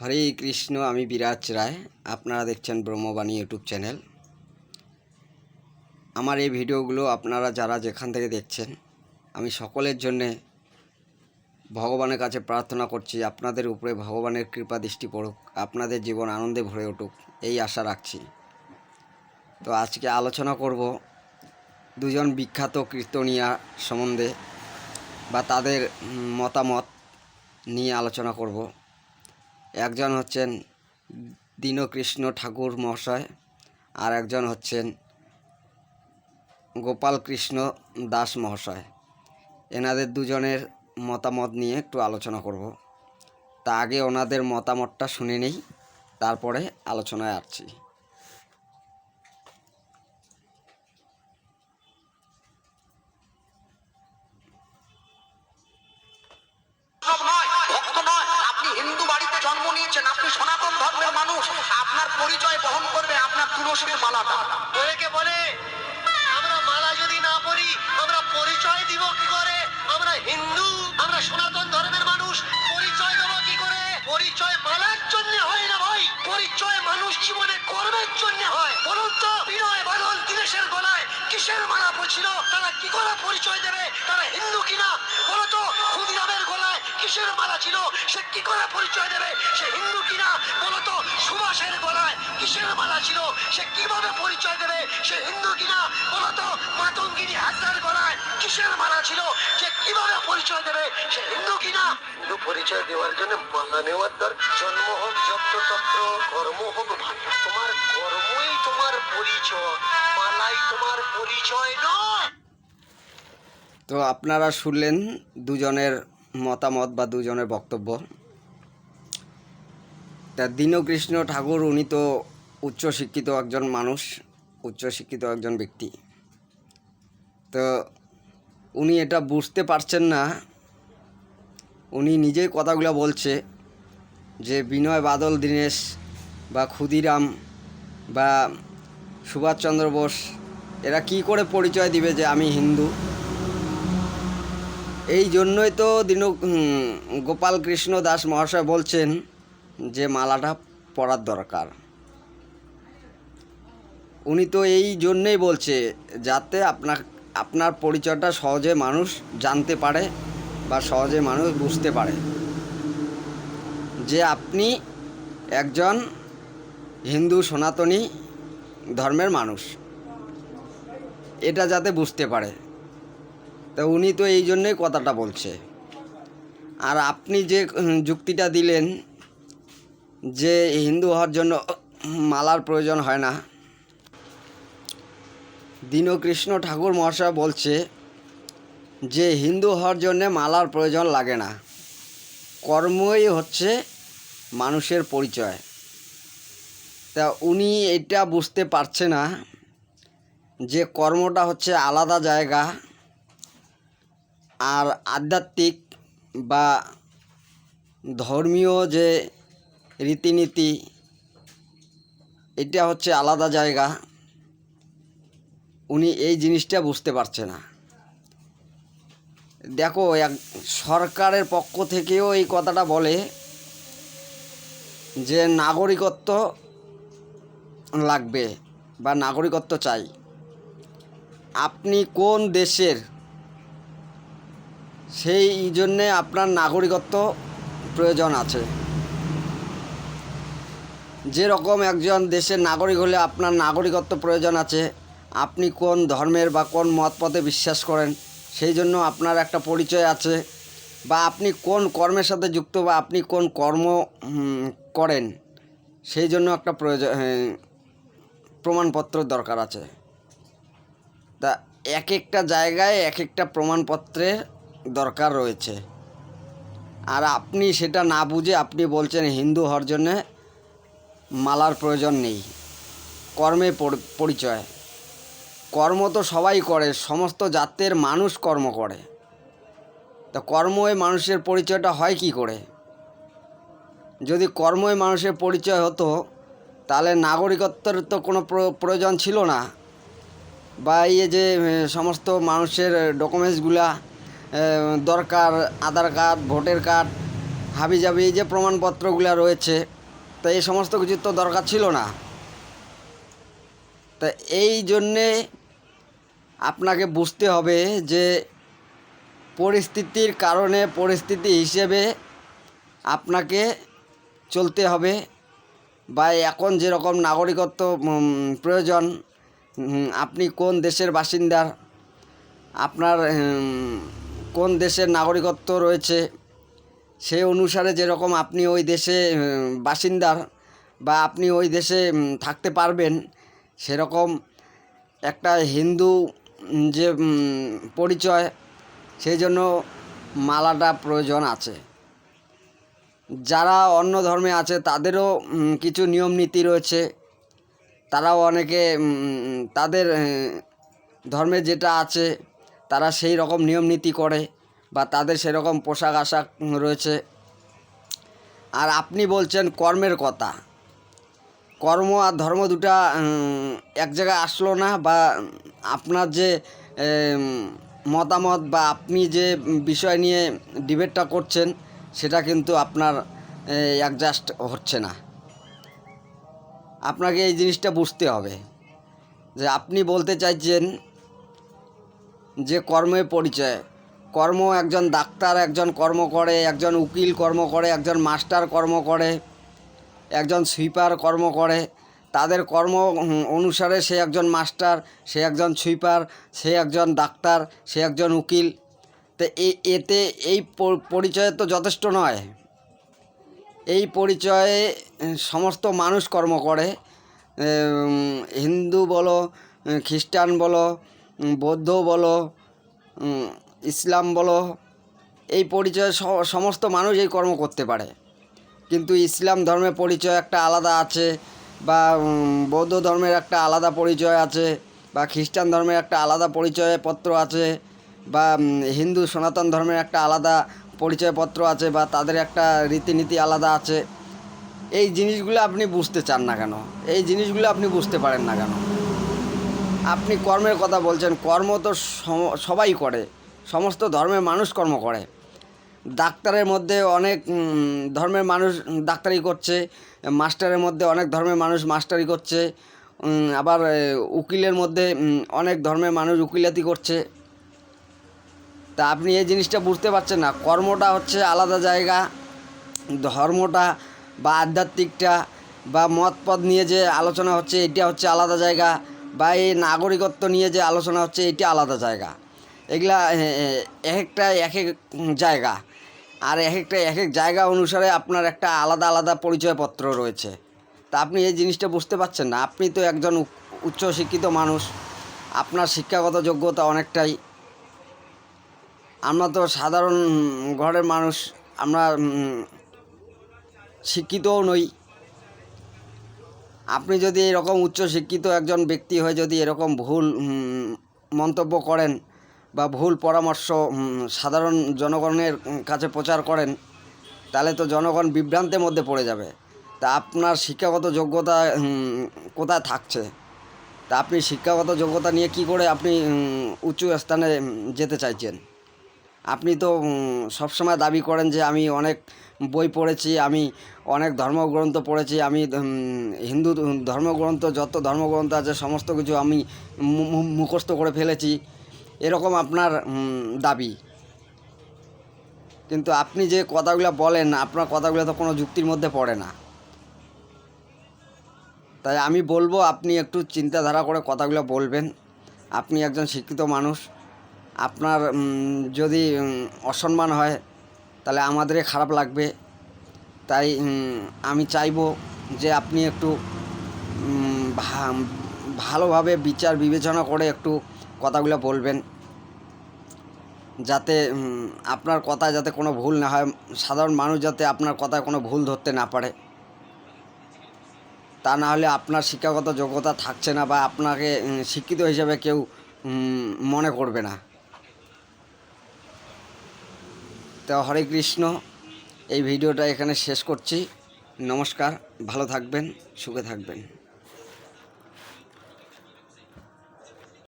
হরে কৃষ্ণ, আমি বিরাজ রায়। আপনারা দেখছেন ব্রহ্মবাণী ইউটিউব চ্যানেল। আমার এই ভিডিওগুলো আপনারা যারা যেখান থেকে দেখছেন, আমি সকলের জন্যে ভগবানের কাছে প্রার্থনা করছি, আপনাদের উপরে ভগবানের কৃপা দৃষ্টি পড়ুক, আপনাদের জীবন আনন্দে ভরে উঠুক, এই আশা রাখছি। তো আজকে আলোচনা করব দুজন বিখ্যাত কীর্তনিয়া সম্বন্ধে বা তাদের মতামত নিয়ে আলোচনা করব। একজন হচ্ছেন দীনকৃষ্ণ ঠাকুর মহাশয়, আর একজন হচ্ছেন গোপাল কৃষ্ণ দাস মহাশয়। এনাদের দুজনের মতামত নিয়ে একটু আলোচনা করব। তা আগে ওনাদের মতামতটা শুনে নেই, তারপরে আলোচনায় আসছি। পরিচয় মালার জন্য হয় না ভাই। পরিচয় মানুষ জীবনে কর্মের জন্য হয়। বলুন তো, বিনয় বাদল দীনেশের গলায় কিসের মালা পড়ছিল? তারা কি করে পরিচয় দেবে? তারা হিন্দু কিনা? বলো তো ক্ষুদিরামের গলায় কিসের মালা ছিল? সে কি করে পরিচয় দেবে? সে হিন্দু কিনা? কিসের মালা ছিল? সে কীভাবে পরিচয় দেবে? সে হিন্দু কিনা? বলো তো, মাতঙ্গিনী হাজরার গলায় কিসের মালা ছিল? সে কীভাবে পরিচয় দেবে? সে হিন্দু কিনা? হিন্দু পরিচয় দেওয়ার জন্য মালা নেওয়ার দর জন্ম হোক যত্র তত্র কর্ম হোক তোমার কর্মই তোমার পরিচয়। মালাই তোমার পরিচয় নয়। তো আপনারা শুনলেন দুজনের মতামত বা দুজনের বক্তব্য। তা দীনকৃষ্ণ ঠাকুর, উনি তো উচ্চশিক্ষিত একজন মানুষ, উচ্চশিক্ষিত একজন ব্যক্তি। তো উনি এটা বুঝতে পারছেন না। উনি নিজেই কথাগুলো বলছে যে, বিনয় বাদল, দীনেশ বা ক্ষুদিরাম বা সুভাষচন্দ্র বোস, এরা কি করে পরিচয় দিবে যে আমি হিন্দু? এই জন্যই তো দীন গোপাল কৃষ্ণ দাস মহাশয় বলছেন যে, মালাটা পরার দরকার। উনি তো এই জন্যেই বলছে, যাতে আপনার আপনার পরিচয়টা সহজে মানুষ জানতে পারে বা সহজে মানুষ বুঝতে পারে। যে আপনি একজন হিন্দু সনাতনী ধর্মের মানুষ, এটা যাতে বুঝতে পারে। তো উনি তো এই জন্যই কথাটা বলছে। আর আপনি যে যুক্তিটা দিলেন যে হিন্দু হওয়ার জন্য মালার প্রয়োজন হয় না দীনকৃষ্ণ ঠাকুর মহাশয় বলছে যে, হিন্দু হওয়ার জন্যে মালার প্রয়োজন লাগে না। কর্মই হচ্ছে মানুষের পরিচয়। তা উনি এটা বুঝতে পারছে না যে, কর্মটা হচ্ছে আলাদা জায়গা আর আধ্যাত্মিক বা ধর্মীয় যে রীতিনীতি, এটা হচ্ছে আলাদা জায়গা। উনি এই জিনিসটা বুঝতে পারছে না। দেখো, এক সরকারের পক্ষ থেকেও এই কথাটা বলে যে নাগরিকত্ব লাগবে বা নাগরিকত্ব চাই। আপনি কোন দেশের? সেই জন্যে আপনার নাগরিকত্ব প্রয়োজন আছে। যেরকম একজন দেশের নাগরিক হলে আপনার নাগরিকত্ব প্রয়োজন আছে আপনি কোন ধর্মের বা কোন মত পথে বিশ্বাস করেন? সেই জন্য আপনার একটা পরিচয় আছে। বা আপনি কোন কর্মের সাথে যুক্ত বা আপনি কোন কর্ম করেন? সেই জন্য একটা প্রয়োজন প্রমাণপত্র দরকার আছে। তা এক একটা জায়গায় এক একটা প্রমাণপত্রের দরকার রয়েছে। আর আপনি সেটা না বুঝে আপনি বলছেন হিন্দু হওয়ার জন্যে মালার প্রয়োজন নেই। কর্মে পরিচয়। কর্ম তো সবাই করে, সমস্ত জাতের মানুষ কর্ম করে। তা কর্মই মানুষের পরিচয়টা হয় কি করে? যদি কর্মই মানুষের পরিচয় হতো, তাহলে নাগরিকত্বের তো কোনো প্র- প্রয়োজন ছিল না। বা ইয়ে যে সমস্ত মানুষের ডকুমেন্টসগুলা দরকার, আধার কার্ড, ভোটার কার্ড, হাবিজাবি, এই যে প্রমাণপত্রগুলো রয়েছে, তো এই সমস্ত কিছুর তো দরকার ছিল না। তা এই জন্যে আপনাকে বুঝতে হবে যে পরিস্থিতির কারণে পরিস্থিতি হিসেবে আপনাকে চলতে হবে বা এখন যেরকম নাগরিকত্ব প্রয়োজন আপনি কোন দেশের বাসিন্দার আপনার কোন দেশের নাগরিকত্ব রয়েছে সেই অনুসারে যেরকম আপনি ওই দেশে বাসিন্দার বা আপনি ওই দেশে থাকতে পারবেন, সেরকম একটা হিন্দু যে পরিচয়, সেই জন্য মালাটা প্রয়োজন আছে। যারা অন্য ধর্মে আছে, তাদেরও কিছু নিয়ম নীতি রয়েছে। তারাও অনেকে তাদের ধর্মে যেটা আছে, তারা সেই রকম নিয়ম নীতি করে বা তাদের সেরকম পোশাক আশাক রয়েছে। আর আপনি বলছেন কর্মের কথা। কর্ম আর ধর্ম দুটা এক জায়গায় আসলো না বা আপনার যে মতামত বা আপনি যে বিষয় নিয়ে ডিবেটটা করছেন, সেটা কিন্তু আপনার অ্যাডজাস্ট হচ্ছে না। আপনাকে এই জিনিসটা বুঝতে হবে যে আপনি বলতে চাইছেন যে কর্মের পরিচয়। কর্ম একজন ডাক্তার, একজন কর্ম করে, একজন উকিল কর্ম করে, একজন মাস্টার কর্ম করে একজন সুইপার কর্ম করে, তাদের কর্ম অনুসারে সে একজন মাস্টার সে একজন সুইপার সে একজন ডাক্তার সে একজন উকিল। তো এতে এই পরিচয় তো যথেষ্ট নয়। এই পরিচয়ে সমস্ত মানুষ কর্ম করে। হিন্দু বলো খ্রিস্টান বলো বৌদ্ধ বলো ইসলাম বলো, এই পরিচয়ে সমস্ত মানুষ এই কর্ম করতে পারে। কিন্তু ইসলাম ধর্মের পরিচয় একটা আলাদা আছে বা বৌদ্ধ ধর্মের একটা আলাদা পরিচয় আছে বা, খ্রিস্টান ধর্মের একটা আলাদা পরিচয়পত্র আছে বা হিন্দু সনাতন ধর্মের একটা আলাদা পরিচয়পত্র আছে বা, তাদের একটা রীতিনীতি আলাদা আছে। এই জিনিসগুলো আপনি বুঝতে চান না কেন? এই জিনিসগুলো আপনি বুঝতে পারেন না কেন? আপনি কর্মের কথা বলছেন, কর্ম তো সবাই করে। সমস্ত ধর্মের মানুষ কর্ম করে। ডাক্তারের মধ্যে অনেক ধর্মের মানুষ ডাক্তারি করছে, মাস্টারের মধ্যে অনেক ধর্মের মানুষ মাস্টারি করছে আবার উকিলের মধ্যে অনেক ধর্মের মানুষ উকিলাতি করছে। তা আপনি এই জিনিসটা বুঝতে পারছেন না। কর্মটা হচ্ছে আলাদা জায়গা, ধর্মটা বা আধ্যাত্মিকটা বা মত পদ নিয়ে যে আলোচনা হচ্ছে, এটা হচ্ছে আলাদা জায়গা, বা এই নাগরিকত্ব নিয়ে যে আলোচনা হচ্ছে, এটা আলাদা জায়গা। এগুলা একটা এক এক জায়গা। আর এক একটা এক এক জায়গা অনুসারে আপনার একটা আলাদা আলাদা পরিচয়পত্র রয়েছে। তা আপনি এই জিনিসটা বুঝতে পারছেন না। আপনি তো একজন উচ্চশিক্ষিত মানুষ। আপনার শিক্ষাগত যোগ্যতা অনেকটাই। আমরা তো সাধারণ ঘরের মানুষ। আমরা শিক্ষিতও নই। আপনি যদি এরকম উচ্চ শিক্ষিত একজন ব্যক্তি হয়ে যদি এরকম ভুল মন্তব্য করেন বা ভুল পরামর্শ সাধারণ জনগণের কাছে প্রচার করেন, তাহলে তো জনগণ বিভ্রান্তের মধ্যে পড়ে যাবে। তা আপনার শিক্ষাগত যোগ্যতা কোথায় থাকছে? তা আপনি শিক্ষাগত যোগ্যতা নিয়ে কি করে আপনি উঁচু স্থানে যেতে চাইছেন? আপনি তো সবসময় দাবি করেন যে আমি অনেক বই পড়েছি, আমি অনেক ধর্মগ্রন্থ পড়েছি, আমি হিন্দু ধর্মগ্রন্থ, যত ধর্মগ্রন্থ আছে, সমস্ত কিছু আমি মুখস্থ করে ফেলেছি। এরকম আপনার দাবি। কিন্তু আপনি যে কথাগুলো বলেন, আপনার কথাগুলো তো কোনো যুক্তির মধ্যে পড়ে না। তাই আমি বলব, আপনি একটু চিন্তাধারা করে কথাগুলো বলবেন। আপনি একজন শিক্ষিত মানুষ। আপনার যদি অসম্মান হয়, তাহলে আমাদেরই খারাপ লাগবে। তাই আমি চাইব যে আপনি একটু ভালোভাবে বিচার বিবেচনা করে একটু কথাগুলো বলবেন। যাতে আপনার কথায় যাতে কোনো ভুল না হয়। সাধারণ মানুষ যাতে আপনার কথায় কোনো ভুল ধরতে না পারে। তা না হলে আপনার শিক্ষাগত যোগ্যতা থাকছে না বা আপনাকে শিক্ষিত হিসেবে কেউ মনে করবে না। তো হরে কৃষ্ণ, এই ভিডিওটা এখানে শেষ করছি। নমস্কার, ভালো থাকবেন, সুখে থাকবেন।